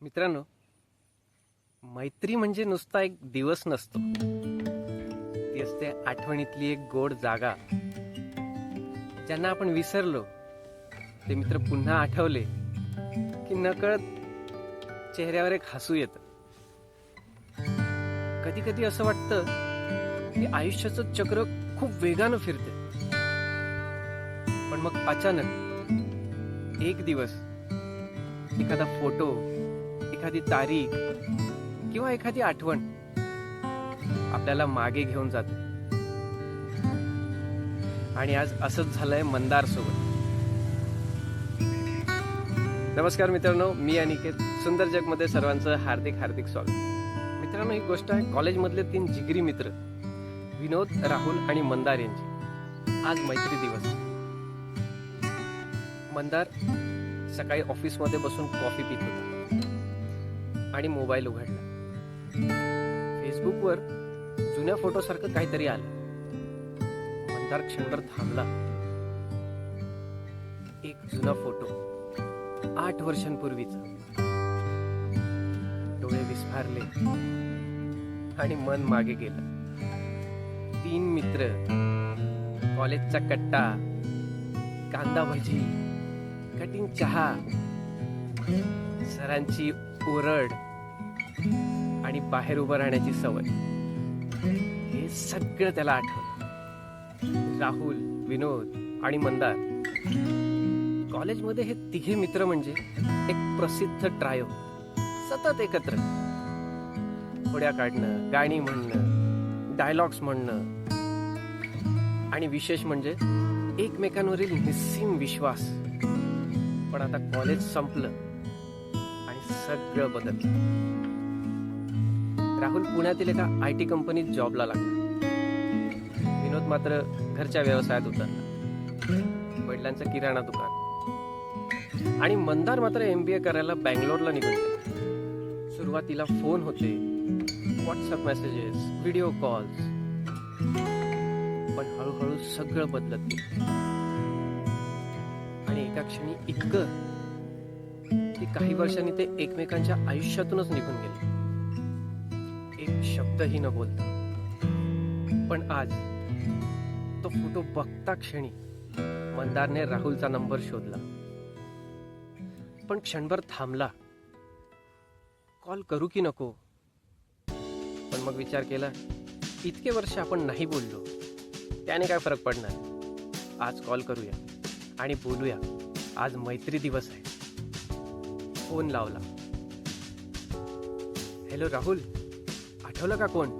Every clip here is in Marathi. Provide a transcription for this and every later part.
मित्रांनो मैत्री म्हणजे नुसता एक दिवस नसतो. ती असते आठवणीतली एक गोड जागा. ज्यांना आपण विसरलो ते मित्र पुन्हा आठवले की नकळत चेहऱ्यावर एक हसू येत. कधी कधी असं वाटतं की आयुष्याचं चक्र खूप वेगानं फिरते. पण मग अचानक एक दिवस एखादा फोटो एखादी तारीख किंवा एखादी आठवण आपल्याला मागे घेऊन जाते. आणि आज असंच झालंय मंदार सोबत. नमस्कार मित्रांनो मी अनिकेत सुंदर जगमध्ये सर्वांचं हार्दिक हार्दिक स्वागत. मित्रांनो ही गोष्ट आहे कॉलेजमधले तीन जिगरी मित्र विनोद राहुल आणि मंदार यांची. आज मैत्री दिवस. मंदार सकाळी ऑफिसमध्ये बसून कॉफी पित होता. आणि मोबाईल उघडला. फेसबुकवर जुन्या फोटोसारखं काहीतरी आलं. मंदार क्षणभर थांबला. एक जुना फोटो. आठ वर्षांपूर्वीचा. डोळे विस्फारले. आणि मन मागे गेलं. तीन मित्र. कॉलेजचा कट्टा. कांदा भजी. कटिंग चहा. घरांची ओरड आणि बाहेर उभं राहण्याची सवय. हे सगळं त्याला आठवलं. राहुल विनोद आणि मंदार. कॉलेजमध्ये हे तिघे मित्र म्हणजे एक प्रसिद्ध ट्रायो. सतत एकत्र. खोड्या काढणं गाणी म्हणणं डायलॉग्स म्हणणं. आणि विशेष म्हणजे एकमेकांवरील निस्सीम विश्वास. पण आता कॉलेज संपलं. सगळं बदललं. राहुल पुण्यातील एका आय टी कंपनीत जॉबला लागला. विनोद मात्र घरच्या व्यवसायात उतरला वडिलांचं किराणा दुकान. आणि मंदार मात्र एम बी ए करायला बँगलोरला निघून गेला. सुरुवातीला फोन होते व्हॉट्सअप मेसेजेस व्हिडिओ कॉल्स पण हळूहळू सगळं बदलत आणि एका क्षणी इतकं की काही वर्षांनी ते एकमेकांच्या आयुष्यातूनच निघून गेले. एक शब्दही न बोलता. पण आज तो फोटो बघता क्षणी मंदारने राहुलचा नंबर शोधला. पण क्षणभर थांबला. कॉल करू की नको? पण मग विचार केला इतके वर्ष आपण नाही बोललो. त्याने काय फरक पडणार? आज कॉल करूया आणि बोलूया. आज मैत्री दिवस आहे. फोन लावला. हॅलो राहुल आठवलं का कोण?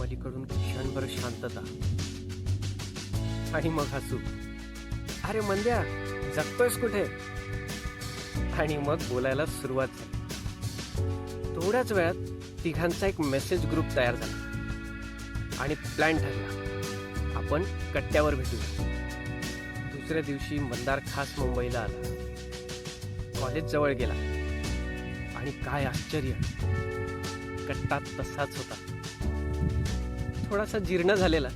पलीकडून क्षणभर शांतता. आणि मग हसू. अरे मंद्या जगतोयस कुठे? आणि मग बोलायला सुरुवात झाली. थोड्याच वेळात तिघांचा एक मेसेज ग्रुप तयार झाला. आणि प्लॅन ठरला. आपण कट्ट्यावर भेटू दुसऱ्या दिवशी मंदार खास मुंबईला आला. कॉलेज जवळ गेला. आणि काय आश्चर्य. कट्टा तसाच होता. थोडासा जीर्ण झालेला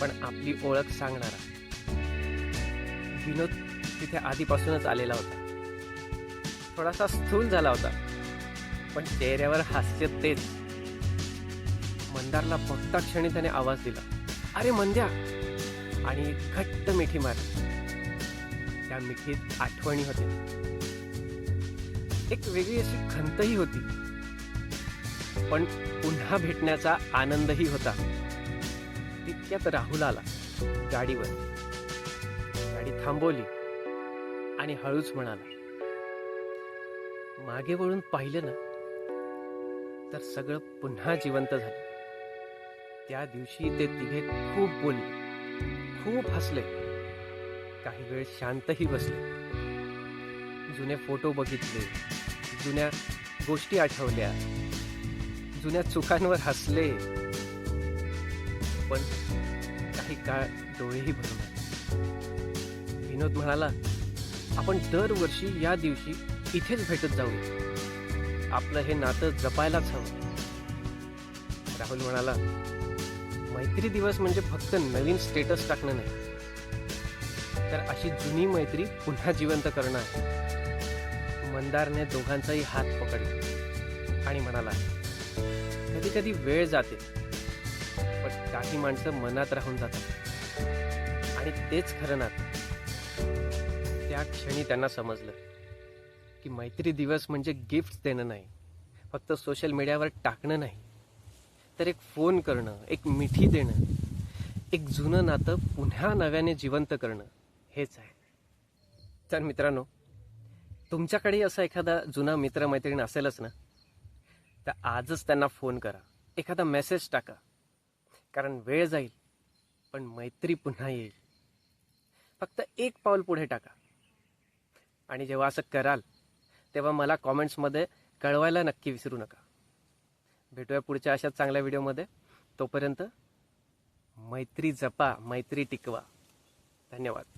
पण आपली ओळख सांगणारा. विनोद तिथे आधीपासूनच आलेला होता. थोडासा स्थूल झाला होता पण चेहऱ्यावर हास्य तेच. मंदारला बघता क्षणी त्याने आवाज दिला. अरे मंद्या! आणि घट्ट मिठी मारली. त्या मिठीत आठवणी होत्या. एक वेगळी अशी खंतही होती. पण पुन्हा भेटण्याचा आनंदही होता. तितक्यात राहुल आला गाडीवर. गाडी थांबवली आणि हळूच म्हणाला मागे वळून पाहिलं ना तर सगळं पुन्हा जिवंत झालं. त्या दिवशी ते तिघे खूप बोलले खूप हसले. काही वेळ शांतही बसले. जुने फोटो बघितले जुन्या गोष्टी आठवल्या जुन्या चुकांवर हसले. पण काही काळ डोळेही भरून आले विनोद म्हणाला आपण दरवर्षी या दिवशी इथेच भेटत जाऊ आपलं हे नातं जपायलाच हवं. राहुल म्हणाला मैत्री दिवस म्हणजे फक्त नवीन स्टेटस टाकणं नाही. तर अशी जुनी मैत्री पुन्हा जिवंत करणं आहे. मंदारने दोघांचाही हात पकडला आणि म्हणाला कधी कधी वेळ जाते पण काही माणसं मनात राहून जातात. आणि तेच खरं नातं. त्या क्षणी त्यांना समजलं की मैत्री दिवस म्हणजे गिफ्ट देणं नाही फक्त सोशल मीडियावर टाकणं नाही तर एक फोन करणं एक मिठी देणं एक जुनं नातं पुन्हा नव्याने जिवंत करणं. हेच आहे. तर मित्रांनो तुमच्याकडे असा एखादा जुना मित्रमैत्रीण असेलच ना? तर आजच त्यांना फोन करा. एखादा मेसेज टाका. कारण वेळ जाईल पण मैत्री पुन्हा येईल. फक्त एक पाऊल पुढे टाका. आणि जेव्हा असं कराल तेव्हा मला कॉमेंट्समध्ये कळवायला नक्की विसरू नका. भेटूया पुढच्या अशाच चांगल्या व्हिडिओमध्ये. तोपर्यंत मैत्री जपा मैत्री टिकवा. धन्यवाद.